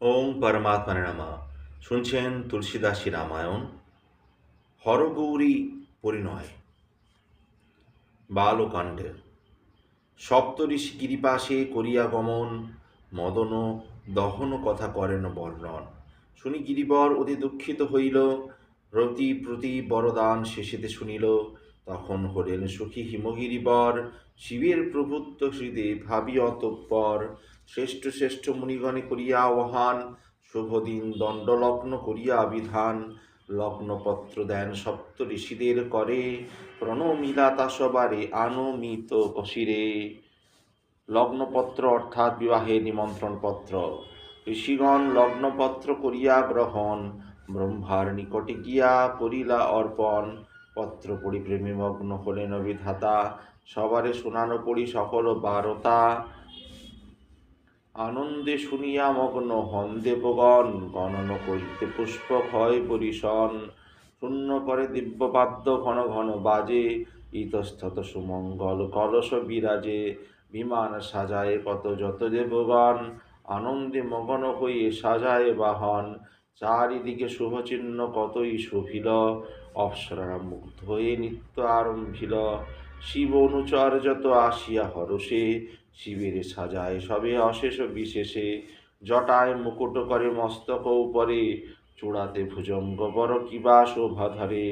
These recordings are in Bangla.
ওম পরমাত্মানে নামা। শুনছেন তুলসীদাসী রামায়ণ, হরগৌরী পরিণয়, বালকাণ্ডের। সপ্তঋষি গিরিপাশে করিয়া গমন, মদন দহন কথা করেন বর্ণন। শুনি গিরিবর অতি দুঃখিত হইল, রতি প্রতি বরদান শেষেতে শুনিল, তখন হলেন সুখী হিমগিরিবর, শিবের প্রভুত্ব হৃদে ভাবি অতঃপর শ্রেষ্ঠ শ্রেষ্ঠ মুনিগণে করিয়া আহ্বান। শুভদিন দণ্ডলগ্ন করিয়া বিধান। লগ্নপত্র দেন সপ্ত ঋষিদের করে। প্রণমিলা তাসবারে আনমিত কশিরে লগ্নপত্র অর্থাৎ বিবাহে নিমন্ত্রণ পত্র ঋষিগণ লগ্নপত্র করিয়া গ্রহণ। ব্রহ্মার নিকটে গিয়া করিলা অর্পণ। পত্র পড়ি প্রেমে মগ্ন হলেন বিধাতা সবারে শোনানো পড়ি সকল বারতা। আনন্দে শুনিয়া মগ্ন হন দেবগণ। গণন করিতে পুষ্পক হয় পরিশন। শূন্য করে দিব্যবাদ্য ঘন ঘন বাজে। ইতস্তত সুমঙ্গল কলস বিরাজে। বিমান সাজায় কত যত দেবগণ। আনন্দে মগন হয়ে সাজায় বাহন। চারিদিকে শুভচিহ্ন কতই শোভিল অপ্সরারা মুগ্ধ হয়ে নিত্য আরম্ভিল। শিব অনুচর যত আসিয়া হরষে। শিবের সাজায়, সবে অশেষ বিশেষে। জটায় মুকুট করে মস্তক উপরে, চূড়াতে ভুজঙ্গ বড় কিবা শোভা ধরে।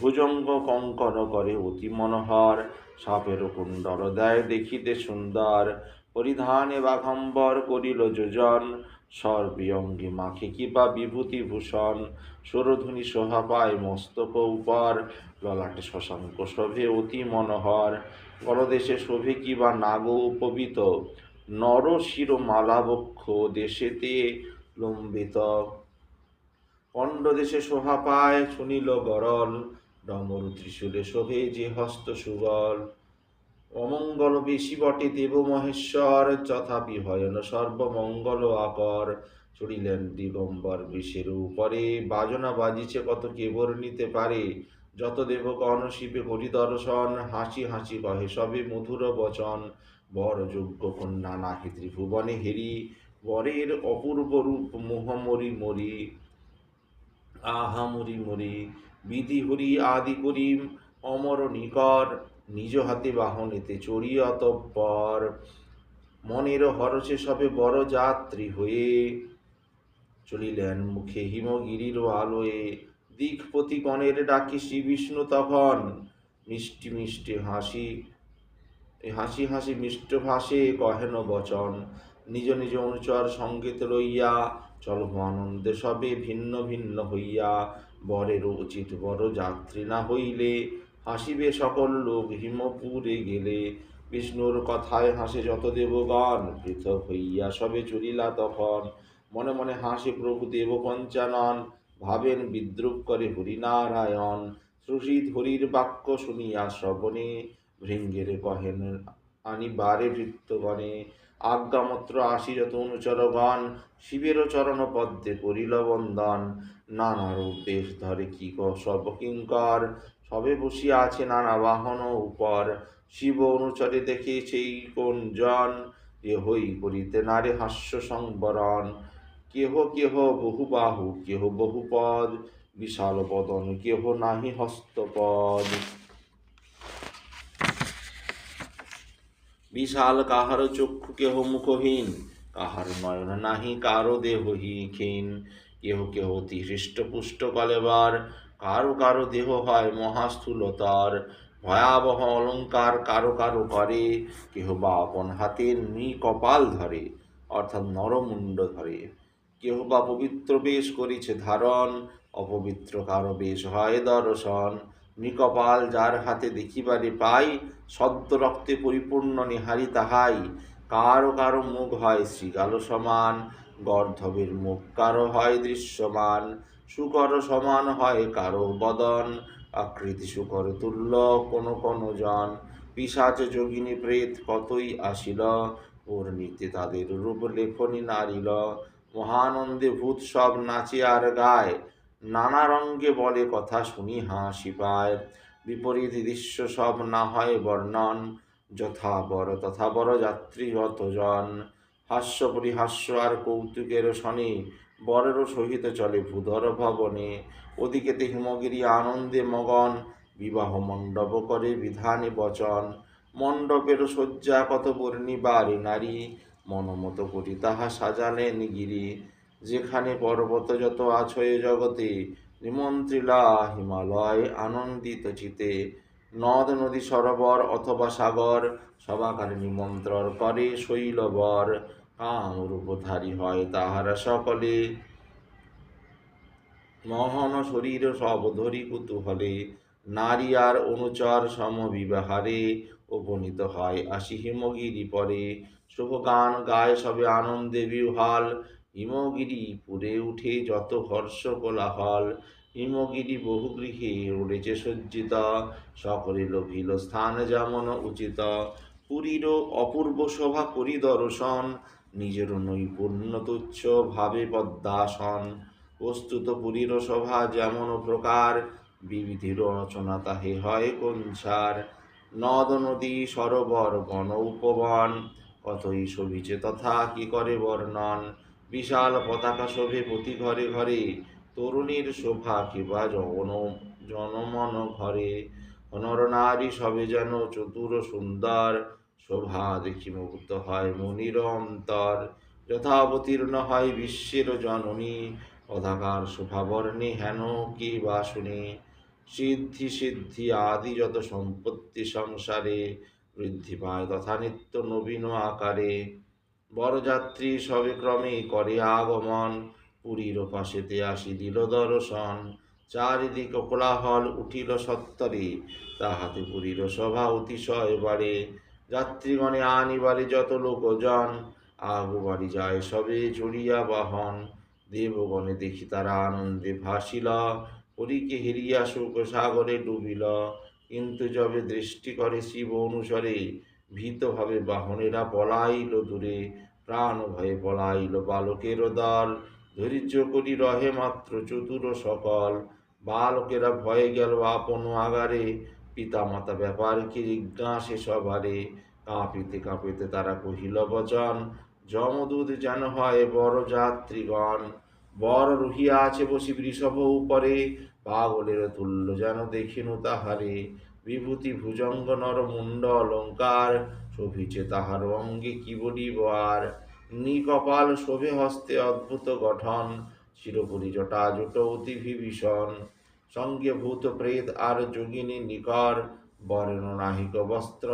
ভুজঙ্গ কঙ্কন করে অতি মনোহর, সাপের কুণ্ডল দেয় দেখিতে সুন্দর। পরিধানে বাঘম্বর করিল যোজন সর্বিয়ঙ্গি মাখে কিবা বিভূতি ভূষণ। সুরধুনি শোভা পায় মস্তক উপর, ললাটে শশাঙ্ক শোভে অতি মনোহর। গলদেশে শোভে কিবা নাগ উপবিত? নর শির মালাবক্ষ দেশেতে লম্বিত। পণ্ড দেশে শোভা পায়, শুনিল গরল। ডমর ত্রিশূলে শোভে যে হস্ত সুগল। অমঙ্গল বেশি বটে দেব মহেশ্বর, তথাপি হয়ন সর্বমঙ্গল আকর। চড়িলেন দিগম্বর বিষের উপরে, বাজনা বাজিছে কত কেবর নিতে পারে? যত দেবগণ শিবে করি দর্শন হাসি হাসি কহে, সবে মধুর বচন। বর যোগ্য কন্যা নাহি ত্রিভুবনে হেরি, বরের অপূর্ব রূপ মোহমরি মরি আহা মরি মরি, বিধি হরি আদি করিম, অমর নিকর, নিজ হাতে বাহনেতে চড়িয়া তৎপর। মনের হরসে সবে বড় যাত্রী হয়ে চলিলেন মুখে হিমগিরির আলোয়ে। দিকপতি গণের ডাকি শ্রী বিষ্ণু তখন মিষ্টি মিষ্টি হাসি হাসি হাসি মিষ্ট ভাসে কহেন বচন। নিজ নিজ অনুচর সংগীত লইয়া চল আনন্দে সবে ভিন্ন ভিন্ন হইয়া। বরের উচিত বড় যাত্রী না হইলে হাসিবে সকল লোক হিমপুরে গেলে। বিষ্ণুর কথায় হাসে যত দেবগণ, পৃথক হইয়া সবে চলিলা তখন। মনে মনে হাসে প্রভু দেব পঞ্চানন ভাবেন বিদ্রুপ করে হরিনারায়ণ। সুশীত হরির বাক্য শুনিয়া শ্রবণে ভৃঙ্গেরে কহেন আনি বারে ভৃত্যগণে, আজ্ঞামত্র আসি যত অনুচরগণ শিবের চরণ পদ্মে করিল বন্দন। নানা রূপ বেশ ধরে কি সব কিঙ্কর? সবে বসিয়া আছে নানা বাহন উপর। শিব অনুচরে দেখে সেই কোন জন এ হই করিতে নারে হাস্য সংবরণ। কেহ কেহ বহু বাহু কেহ বহুপদ বিশাল বদন কেহ নাহি হস্তপদ। বিশাল কাহার চক্ষু কেহ মুখহীন, কাহার নয়ন নাহি কারও দেহহীন কেহ কেহ অতি হৃষ্টপুষ্ট কলেবার, কারও কারও দেহ হয় মহাস্থূলতার। ভয়াবহ অলঙ্কার কারও কারও করে কেহ বা আপন হাতের নি কপাল ধরে, অর্থাৎ নরমুণ্ড ধরে। কেহ বা পবিত্র বেশ করিছে ধারণ, অপবিত্র কারও বেশ হয় দর্শন। নিকপাল যার হাতে দেখিবারে পাই, সদ্য রক্তে পরিপূর্ণ নিহারি তাহাই। কারও কারও মুখ হয় শ্রীগাল সমান, গর্ধবের মুখ কারও হয় দৃশ্যমান। শুকর সমান হয় কারও বদন, আকৃতি শুকর তুল্য কোনো কোনো জন। পিসাচ যোগিনী প্রেত কতই আসিল, ওর নিতে তাদের রূপ লেখনী নারিল। মহানন্দে ভূত সব নাচে আর গায়। নানা রঙ্গে বলে কথা শুনি হাসি পায় বিপরীত দৃশ্য সব না হয় বর্ণন। যথা বড় তথা বড় যাত্রী যতজন হাস্য পরিহাস্য আর কৌতুকের শনে বরেরও সহিত চলে ভূধর ভবনে। ওদিকেতে হিমগিরি আনন্দে মগন, বিবাহ মণ্ডপ করে বিধানে বচন। মণ্ডপের শয্যা কত বর্ণিবারে নারী। মনমত করি, তাহা সাজালেন গিরি যেখানে পর্বত যত আছয়ে জগতে, নিমন্ত্রিলা হিমালয় আনন্দিত চিতে। নদ, নদী, সরোবর অথবা সাগর, সবাকার নিমন্ত্রণ করে শৈলবর। কাম রূপধারী হয় তাহারা সকলে। মহন শরীর সব ধরি কুতুহলে। নারী আর অনুচর সমবিবাহারে। উপনীত হয়। আসি হিমগিরি পরে শুভ গান গায় সবে আনন্দে বিহাল। হিমগিরি পুরে উঠে যত হর্ষ কোলাহল। হিমগিরি বহু গৃহে উড়েছে সজ্জিত। সকলে লোভিল স্থান যেমন উচিত। পুরীর অপূর্ব শোভা করি দর্শন। নিজের নৈপুণ্য তুচ্ছ ভাবে পদ্মাসন। বস্তুত পুরীর শোভা যেমন প্রকার। বিবিধির রচনা তাহে হয় কঞ্চার নদ নদী সরোবর বন উপবন কতই শোভিছে তথা কি করে বর্ণন? বিশাল পতাকা শোভে প্রতি ঘরে ঘরে, তরুণীর শোভা কিবা জন জনমন ঘরে। নর নারী সবে যেন চতুর সুন্দর, শোভা দেখি মুগ্ধ হয় মনির অন্তর। যথা অবতীর্ণ হয় বিশ্বের জননী, অধাকার শোভাবর্ণে হেন কি বা শুনি। সিদ্ধি সিদ্ধি আদি যত সম্পত্তি সংসারে বৃদ্ধি পায়, তথা নিত্য নবীন আকারে। বরযাত্রী সবে ক্রমে করে আগমন, পুরীর পাশেতে আসি দিল দর্শন। চারিদিক কোলাহল উঠিল সত্তরে, তাহাতে পুরীর সভা অতিশয় বাড়ে। যাত্রীগণে আনিবারে যত লোকজন আগু বাড়ি যায় সবে চড়িয়া বাহন। দেবগণে দেখি তারা আনন্দে ভাসিল পরীকে হেরিয়া শোক সাগরে ডুবিল। কিন্তু যবে দৃষ্টি করে শিব অনুসরে, ভীতভাবে বাহনেরা পলাইল দূরে। প্রাণ ভয়ে পলাইল বালকের দল। ধৈর্য করি রহে মাত্র চতুর সকল। বালকেরা ভয়ে গেল আপন আগারে। পিতা মাতা ব্যাপার কি জিজ্ঞাসে সবারে। কাঁপিতে কাঁপিতে তারা কহিল, বচন, যমদূত যেন হয় বড় যাত্রীগণ। বর রহিয়া আছে বসি বৃষভ উপরে পাগলের তুল্য যেন দেখিনু তাহারে। বিভূতি ভুজঙ্গ নর মুন্ড অলঙ্কার, শোভিছে তাহার অঙ্গে কি বলিব আর নিকপাল শোভে হস্তে অদ্ভুত গঠন চিরপুরি জটা জুট অতি বিভীষণ সঙ্গে ভূত প্রেত আর যোগিনী নিকর বরেণ নাহিক বস্ত্র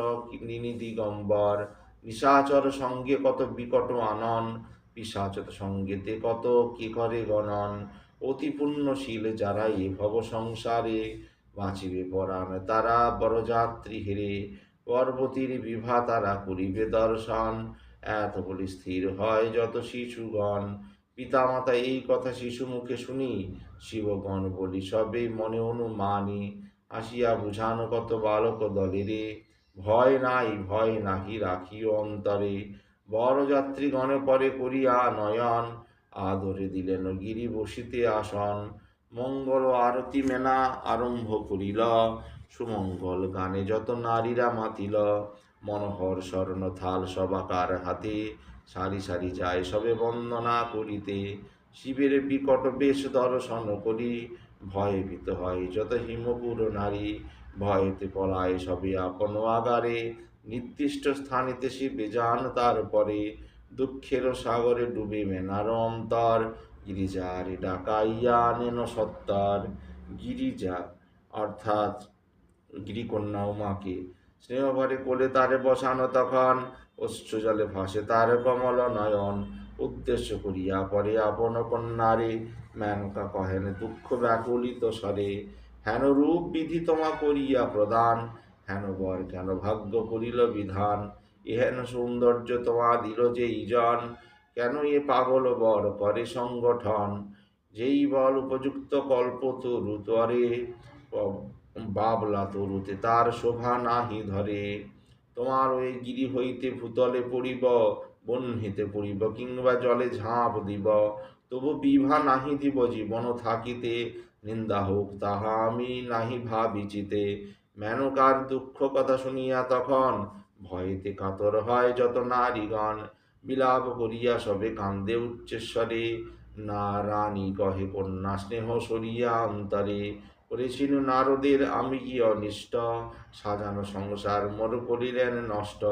দিগম্বর। নিশাচর সঙ্গে কত বিকট আনন পিসাচত সঙ্গেতে কত কি করে গণন? অতি পুণ্যশীল যারা এ ভব সংসারে, বাঁচিবে পরাণ তারা বড়যাত্রী হেরে। পর্বতীর বিভা তারা করিবে দর্শন, এত বলি স্থির হয় যত শিশুগণ। পিতামাতা এই কথা শিশু মুখে শুনি, শিবগণ বলি সবে মনে অনুমানি। আসিয়া বুঝানো কত বালক দলেরে। ভয় নাই, ভয় নাহি রাখিও অন্তরে। বরযাত্রীগণে পরে করিয়া নয়ন আদরে দিলেন। গিরি বসিতে আসন। মঙ্গল আরতি মেনা আরম্ভ করিল। সুমঙ্গল গানে যত নারীরা মাতিল। মনোহর, স্বর্ণ, থাল সবাকার হাতে। সারি সারি যায় সবে বন্দনা করিতে। শিবের বিকট বেশ দর্শন করি। ভয়ে ভীত হয় যত হিমপুর নারী। ভয়েতে পলায় সবে আপন আগারে। নির্দিষ্ট স্থানেতে শিবে যান তারপরে দুঃখের সাগরে ডুবে মেনার অন্তর গিরিজারে ডাকাইয়া আনেন সত্তর গিরিজা। অর্থাৎ গিরিকন্যা উমাকে স্নেহভরে কোলে তারে বসানো তখন অশ্রু জলে ভাসে তার কমল নয়ন। উদ্দেশ্য করিয়া পরে আপন কন্যারে মেনকা কহেন, দুঃখ ব্যাকুলিত স্বরে হেন রূপ বিধি তোমা করিয়া প্রদান। হেন বর, কেন ভাগ্য করিল বিধান? এহেন সৌন্দর্য তোমা দিল যে ইজন। কেন এ পাগল বর করে সংগঠন? যেই বল উপযুক্ত কল্প তরু তরে, বাবলা তরুতে তার শোভা নাহি ধরে। তোমার ওই গিরি হইতে ভূতলে পড়িব বহ্নিতে পড়িব, কিংবা জলে ঝাঁপ দিব। তবু বিভা নাহি দিব জীবন থাকিতে, নিন্দা হোক তাহা আমি নাহি ভাবিচিতে। মেনকার দুঃখ কথা শুনিয়া তখন ভয়েতে কাতর হয় যত নারীগণ। বিলাপ করিয়া সবে কান্দে উচ্চেশ্বরে না রানী কহে কন্যা, স্নেহ সরিয়া অন্তরে। করেছিল নারদের আমি কি অনিষ্ট? সাজানো সংসার মোর করিলেন নষ্ট।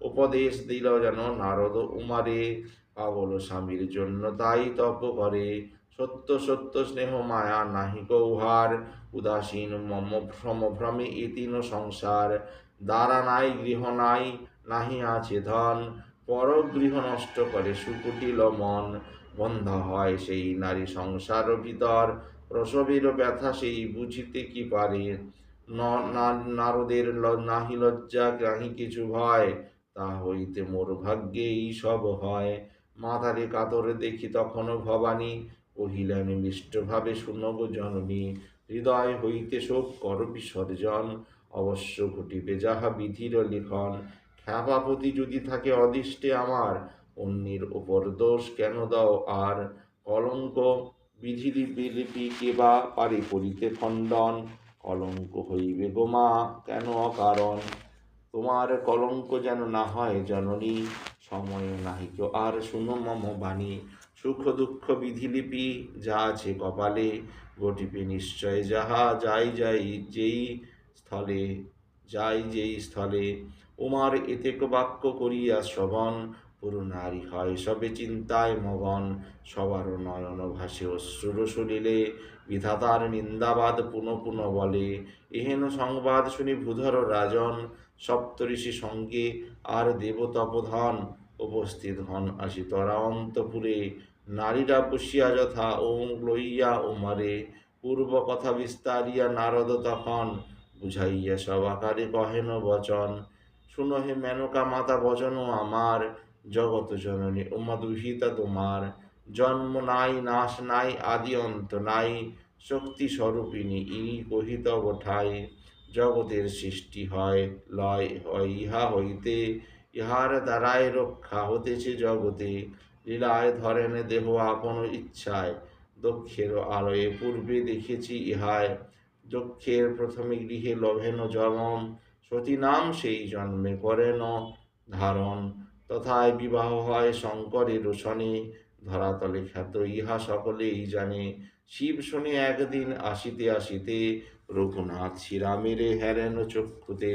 উপদেশ দিল যেন নারদ উমারে। পাগল স্বামীর জন্য তাই তপ করে। সত্য সত্য, স্নেহ, মায়া, নাহি কৌহার। উদাসীন, মম সমভ্রমে ইতিন সংসার। দ্বারা নাই, গৃহ নাই, নাহি আছে ধন। পর গৃহ নষ্ট করে সুকুটিল মন। বন্ধ হয় সেই নারী সংসার ভিতর। প্রসবের ব্যথা সেই বুঝিতে কি পারে? নারদের নাহি লজ্জা, নাহি কিছু ভয়। তা হইতে মোর ভাগ্যে এই সব হয়। মাথারে কাতরে দেখি তখনও ভবানী। কহিলেন, মিষ্টভাবে শুনব জননী হৃদয় হইতে শোক কর বিসর্জন। অবশ্য ঘটিবে যাহা বিধির লিখন। খ্যাপাপতি যদি থাকে অদিষ্টে আমার, অন্যের ওপর দোষ কেন দাও আর? কলঙ্ক বিধি কে বা পারে করিতে খণ্ডন। কলঙ্ক হইবে গোমা কেন অকারণ? তোমার কলঙ্ক যেন না হয় জননী। সময় নাহিক আর শুনো মম বাণী। সুখ দুঃখ বিধিলিপি যা আছে কপালে, ঘটিবে নিশ্চয় যাহা যাই যাই যেই স্থলে, যাই যেই স্থলে। উমার এতেক বাক্য করিয়া শ্রবণ, পুরো নারী হয় সবে চিন্তায় মগন। সবার নয়ন ভাসে অশ্রুর সলিলে, বিধাতার নিন্দাবাদ পুন পুন বলে। এহেন সংবাদ শুনি ভূধর রাজন, সপ্তঋষি সঙ্গে আর দেবতপধন উপস্থিত হন আসি তরা অন্তপুরে। নারীরা বসিয়া যথা ওং লইয়া ওমারে পূর্ব কথা বিস্তারিয়া নারদ তখন বুঝাইয়া সব আকারে কহেন বচন। শুনো হে মেনকা মাতা, বচন আমার জগত জননী, উমা দুহিতা তোমার। জন্ম নাই, নাশ নাই, আদি অন্ত নাই, শক্তি স্বরূপিণী, ইনি কহিত ঠাই। জগতের সৃষ্টি হয়, লয় হয়, ইহা হইতে, ইহার দ্বারায় রক্ষা হতেছে জগতে। লীলায় ধরেন দেহ আপন ইচ্ছায় দক্ষের আলোয় পূর্বে দেখেছি ইহায়। দক্ষের প্রথমে গৃহে লভেন জনম সতী নাম সেই জন্মে করেন ধারণ। তথায় বিবাহ হয় শঙ্করের রোশনে ধরাতলে খ্যাত ইহা সকলেই জানে। শিব শুনে একদিন আসিতে আসিতে রঘুনাথ শ্রীরামেরে হেরেন চক্ষুতে।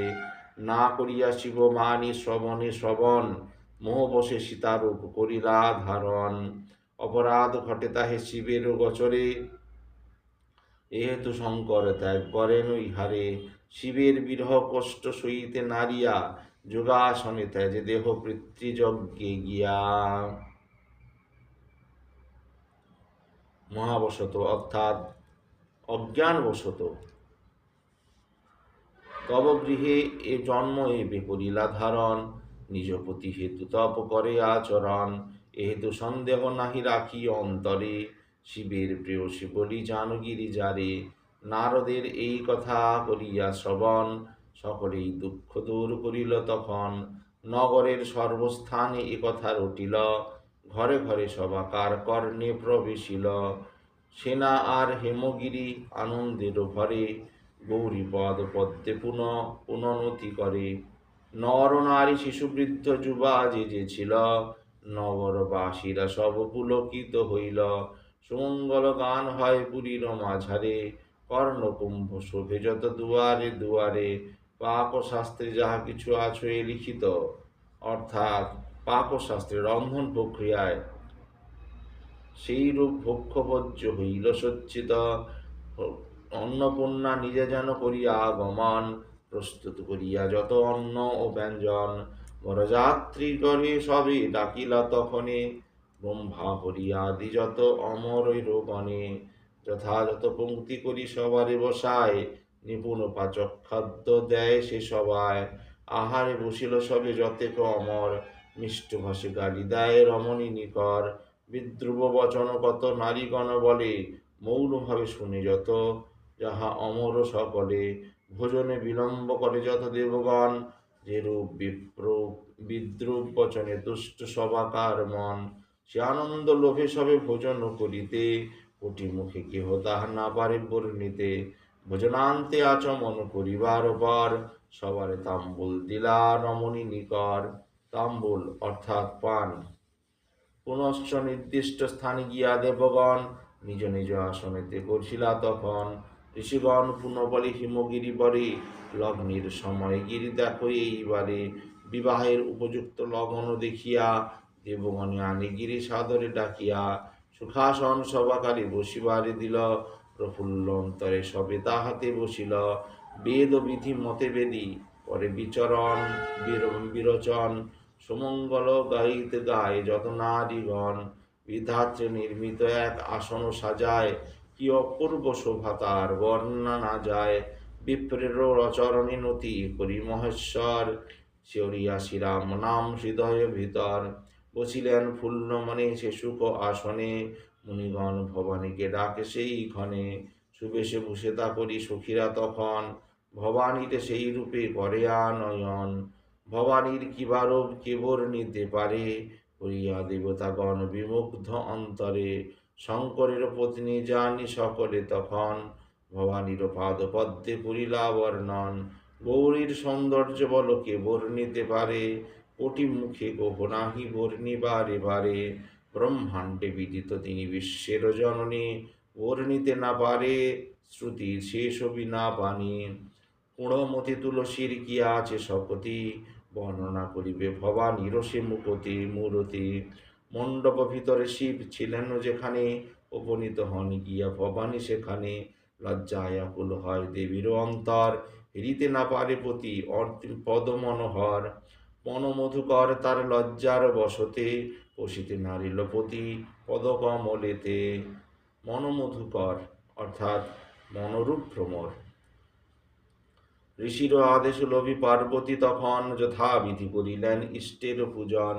না করিয়া শিব মানি শ্রবণে শ্রবণ মোহবশে সীতারূপ করিলা ধারণ অপরাধ ঘটে তাহে শিবের গোচরে। এহেতু শঙ্কর ত্যাগ করেন ইহারে। শিবের বিরহ কষ্ট সইতে নারিয়া যোগাসনে ত্যাজে দেহ পিতৃযজ্ঞে গিয়া। মহাবশত অর্থাৎ অজ্ঞানবশত। তব গৃহে এ জন্ম এ করিলা ধারণ নিজ প্রতি হেতু তপ করে আচরণ, এহেতু সন্দেহ নাহি রাখি অন্তরে। শিবের প্রেয়সী বলি জানগিরি যারে, নারদের এই কথা করিয়া শ্রবণ, সকলেই দুঃখ দূর করিল তখন। নগরের সর্বস্থানে এ কথা রটিল, ঘরে ঘরে সবাকার কর্ণে প্রবেশিল। সেনা আর হেমগিরি আনন্দের ভরে গৌরীপদ পদ্মে পুনঃ পুননতি করে। নর নারী শিশু বৃদ্ধ যুবা যে যে ছিল, নগরবাসীরা সব পুলকিত হইল। সুমঙ্গল গান হয় পুরীর মাঝারে, কর্ণকুম্ভ শোভে যত দুয়ারে দুয়ারে। পাক শাস্ত্রে যাহা কিছু আছে লিখিত, অর্থাৎ পাক শাস্ত্রে রন্ধন প্রক্রিয়ায়। সেই রূপ ভক্ষভোজ্য হইল সজ্জিত। অন্নপূর্ণা নিজে যেন করিয়া আগমন প্রস্তুত করিয়া যত অন্ন ও ব্যঞ্জন বরযাত্রী করে সবে ডাকিলা তখনে। ব্রহ্মা হরিয়া আদি যত অমর গণে যথাযথ পঙ্ক্তি করি সবারে বসায়, নিপুণ পাচক খাদ্য দেয় সে সবায়। আহারে বসিল সবে যতেক অমর, মিষ্ট ভাষে গালি দেয় রমণী নিকর। বিদ্রুব বচন কত নারীগণ বলে, মৌনভাবে শুনে যত, যাহা অমর সকলে। ভোজনে বিলম্ব করে যত দেবগণ, যেরূপ বিপ্র, বিদ্রুপ বচনে দুষ্ট সবাকার মন, সে আনন্দ লোভে সবে ভোজন করিতে কোটি মুখে কেহ তাহা না পারে বর্ণিতে ভোজনান্তে আচমন করিবার পর সবারে তাম্বুল দিলা রমণী নিকর তাম্বুল অর্থাৎ পান। পুনশ্চ নির্দিষ্ট স্থানে গিয়া দেবগণ নিজ নিজ আসনেতে করছিলা তখন ঋষিগণ পুনঃ বলে হিমগিরি বরে, লগ্নের সময় গিরি দেখো এইবারে। বিবাহের উপযুক্ত লগ্ন দেখিয়া দেবগণে আনে গিরি সাদরে ডাকিয়া। সুখাসন সভাকালে বসিবারে দিল প্রফুল্ল অন্তরে সবে তাহাতে বসিল। বেদ বিধি মতে বেদি, পরে বিচরণ বীর- বিরোচন, সুমঙ্গল গাইতে গায় যত নারীগণ। বিধাত্রে নির্মিত এক আসন সাজায় কি অপূর্ব শোভা তার বর্ণনা যায়। বিপ্রের রচরণে নতি করি মহেশ্বর শিওরিয়া শ্রীরাম নাম হৃদয় ভিতর। বসিলেন ফুল্ল মনে সে সুখ আসনে, মুনিগণ ভবানীকে ডাকে সেই ক্ষণে। সুবেশে তা করি সখীরা তখন, ভবানীতে সেই রূপে করে আনয়ন। ভবানীর কিবারব কেবর নিতে পারে হইয়া দেবতাগণ বিমুগ্ধ অন্তরে। শঙ্করের পত্নী জানি সকলে তখন। ভবানীর পাদ পদ্মে করিলা বর্ণন। গৌরীর সৌন্দর্য বল কে বর্ণিতে পারে। কোটি মুখে গোহ নাহি বর্ণিবারে বারে ব্রহ্মাণ্ডে বিদিত তিনি বিশ্বের জননী। বর্ণিতে না পারে, শ্রুতির শেষ না পানি। কুড়মতি তুলসীর কি আছে শপতি বর্ণনা করিবে ভবানীর সে মুকতি, মূরতি। মণ্ডপ ভিতরে শিব ছিলেন যেখানে উপনীত হন, গিয়া ভবানী সেখানে লজ্জায় হয় দেবীর অন্তর। হিরিতে না পারে পতি পদ মনোহর মনোমধুকর তার লজ্জার বসতে বসিতে নারিল পতি পদকমলেতে। মনোমধুকর অর্থাৎ মনোরূপ ভ্রমর। ঋষির আদেশ লোভী পার্বতী তখন যথাবিধি করিলেন, ইষ্টের পূজন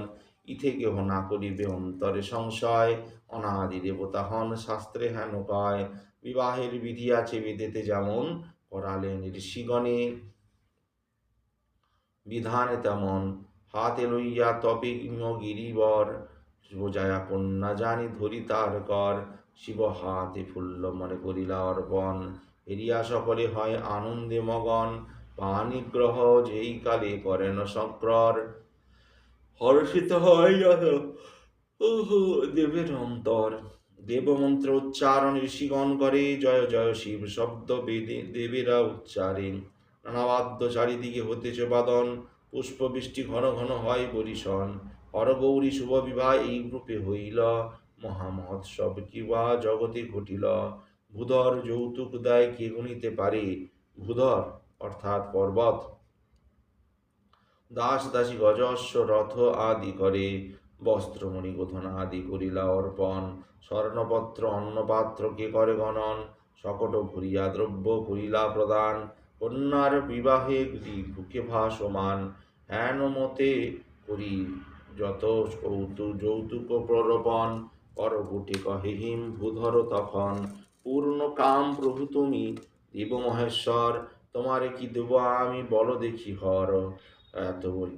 ইথে কেহ না করিবে অন্তরে সংশয়, অনাদি দেবতা হন শাস্ত্রে হেন কয় বিবাহের বিধি আছে বেদেতে যেমন, করালেন ঋষিগণে বিধানে তেমন। হাতে লইয়া তবে গিরিবর, বোঝায়া কন্যা জানি ধরি তার কর। শিব হাতে ফুল্ল মনে করিলা অর্পণ এরিয়া সকলে হয় আনন্দে মগন। পানিগ্রহ যেই কালে করেন সক্রর। হর্ষিত হয় দেবের অন্তর দেবমন্ত্র উচ্চারণ ঋষিগণ করে, জয় জয় শিব শব্দ বেদে, দেবেরা উচ্চারে নানাবাদ্য চারিদিকে হতেছে বাদন পুষ্পবৃষ্টি ঘন ঘন হয় বরিশন হরগৌরী শুভ বিবাহ এই রূপে হইল। মহামহোৎসব কিবা জগতে ঘটিল। ভূধর যৌতুক দেয় কে গুনিতে পারে? ভূধর, অর্থাৎ পর্বত। দাস দাসী গজস্ব রথ আদি করে, বস্ত্রমণি গোধন আদি করিলা অর্পণ। স্বর্ণপত্র, অন্নপাত্র কে করে গণন? সকট ভরিয়া দ্রব্য করিলা প্রদান। কন্যার বিবাহে গৃহী বুকে ভাসমান, হেন মতে করি যত কৌতু যৌতুক প্রলোপন করকুটে কহে, হিম ভূধর তখন, পূর্ণ কাম প্রভু তুমি, দেব মহেশ্বর, তোমারে কি দেব আমি বল দেখি হর।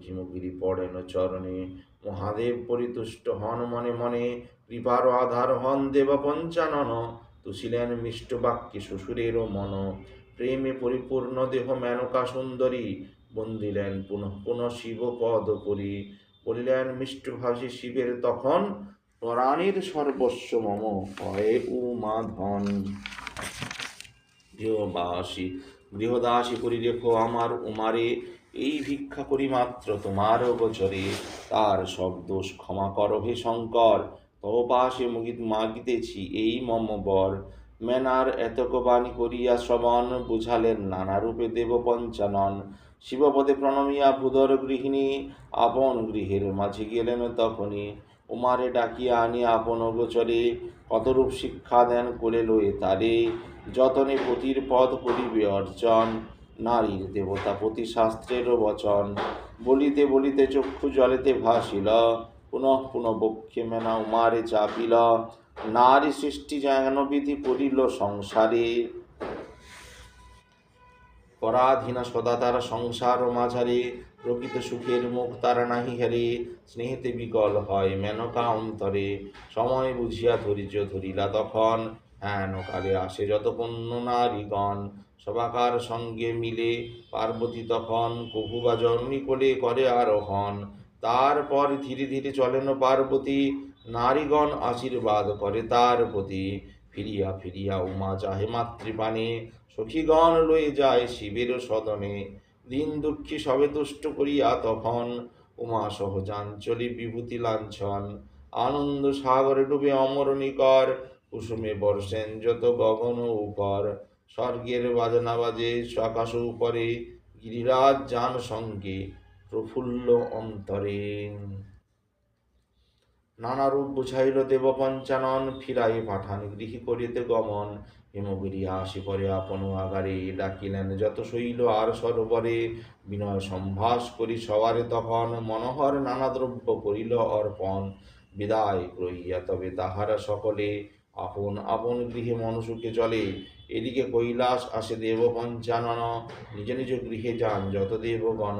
হিমগিরি পড়েন চরণে। মহাদেব পরিতুষ্ট হন মনে মনে, কৃপার আধার হন দেব পঞ্চানন। তুছিলেন মিষ্ট বাক্যে শ্বশুরেরও মন। প্রেমে পরিপূর্ণ দেহ মেনকা সুন্দরী। বন্দিলেন পুনঃ পুনঃ শিব পদ করি। বলিলেন মিষ্টভাষী শিবের তখন পরাণের সর্বস্ব মম হয় উমা ধন গৃহবাসী, গৃহদাসী করি রেখো আমার উমারে। এই ভিক্ষা করি মাত্র তোমার গোচরে তার সব দোষ ক্ষমা কর হে শঙ্কর। তব পাশে মুগিত মাগিতেছি এই মম বর মেনার এতক বাণী করিয়া শ্রবণ, বুঝালেন নানা রূপে দেব পঞ্চানন শিবপদে প্রণমিয়া ভূদর গৃহিণী, আপন গৃহের মাঝে গেলেন তখনই। উমারে ডাকিয়া আনি আপন গোচরে কতরূপ শিক্ষা দেন কোলে লয়ে তারে। যতনে পতির পদ করিবে অর্জন। নারীর দেবতা পতি শাস্ত্রেরও বচন। বলিতে বলিতে চক্ষু জলেতে ভাসিল। পুনঃ পুনঃ বক্ষে মেনা উমারে চাপিল। নারী সৃষ্টি যেন বিধি করিল সংসারে। পরাধীনা সদা তারা সংসার মাঝারে। প্রকৃত সুখের মুখ তারা নাহি হেরে স্নেহেতে বিকল হয় মেনকা অন্তরে। সময় বুঝিয়া ধৈর্য ধরিলা তখন। হেন কালে আসে যত কন্য নারীগণ। সবাকার সঙ্গে মিলে পার্বতী তখন কভু বা জননী কোলে করে আরোহণ। তারপর ধীরে ধীরে চলেন পার্বতী, নারীগণ আশীর্বাদ করে তার প্রতি। ফিরিয়া ফিরিয়া উমা চাহে মাতৃপানে সখীগণ লয়ে যায় শিবের সদনে। দিন দুঃখী সবে তুষ্ট করিয়া তখন উমা সহজাঞ্চলি বিভূতি লাঞ্ছন। আনন্দ সাগরে ডুবে অমর নিকর, কুসুমে বর্ষেন যত গগন উপর। স্বর্গের বাজনা বাজে আকাশ উপরে গিরিরাজ যান সঙ্গে প্রফুল্ল অন্তরে। নানা রূপ বুঝাইল দেব পঞ্চানন ফিরাই পাঠান গৃহী করিতে গমন। হেমগিরি আসি পরে আপন আগারে ডাকিলেন, যত শৈল আর সরোবরে বিনয় সম্ভাস করি সবারে তখন। মনোহর নানা দ্রব্য করিল অর্পণ, বিদায় গ্রহিয়া তবে তাহারা সকলে আপন আপন গৃহে মনসুখে চলে। এদিকে কৈলাস আসে দেব পঞ্চানন নিজ নিজ গৃহে যান যত দেবগণ।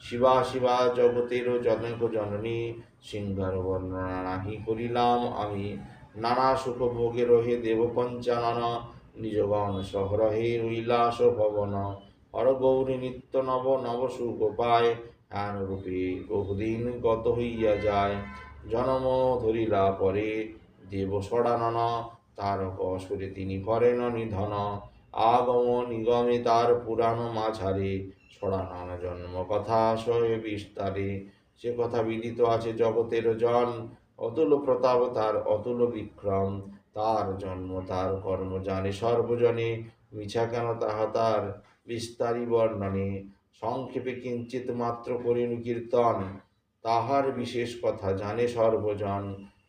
শিবা শিবা, জগতের জনক জননী সিংহার বর্ণনা নাহি করিলাম আমি। নানা সুখ ভোগে রহে দেব পঞ্চানন নিজগণ সহরহে উল্লাস ভবন। হর গৌরী নিত্য নব নব সুখ পায় রূপে বহুদিন গত হইয়া যায়। জনম ধরিলা পরে দেব সড়ানন তারক সুরে তিনি করেন নিধন আগম নিগমে তার পুরাণ মাঝারে। ছড়ানন জন্ম কথা সয়ে বিস্তারে। সে কথা বিদিত আছে জগতের জন। অতুল প্রতাপ তার অতুল বিক্রম। তার জন্ম, তার কর্ম জানে সর্বজনে। মিছা কেন তাহা তার বিস্তারি বর্ণনে। সংক্ষেপে কিঞ্চিত মাত্র করিনু কীর্তন। তাহার বিশেষ কথা জানে সর্বজন।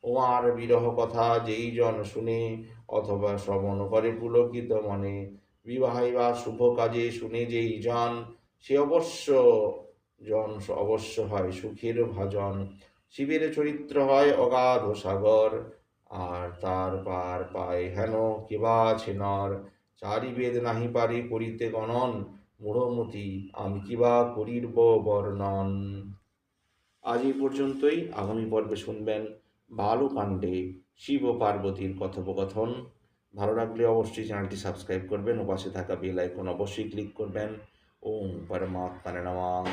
উমার বিরহ কথা যেই জন শুনে, অথবা শ্রবণ করে পুলকিত মনে। বিবাহে বা শুভ কাজে শুনে যেই জন, সে অবশ্য জন, অবশ্য হয় সুখের ভাজন। শিবের চরিত্র হয় অগাধ সাগর, আর তার পার পায় হেন কিবা আছে নর চারি বেদ নাহি পারে করিতে গণন, মূঢ়মতি আমি কিবা করিব বর্ণন। আজ এই পর্যন্তই। আগামী পর্বে শুনবেন। বালুকাণ্ডে শিব পার্বতীর কথোপকথন। ভালো লাগলে অবশ্যই চ্যানেলটি সাবস্ক্রাইব করবেন, ও পাশে থাকা বেল আইকন অবশ্যই ক্লিক করবেন। ওম পরমাত্মানে নমঃ।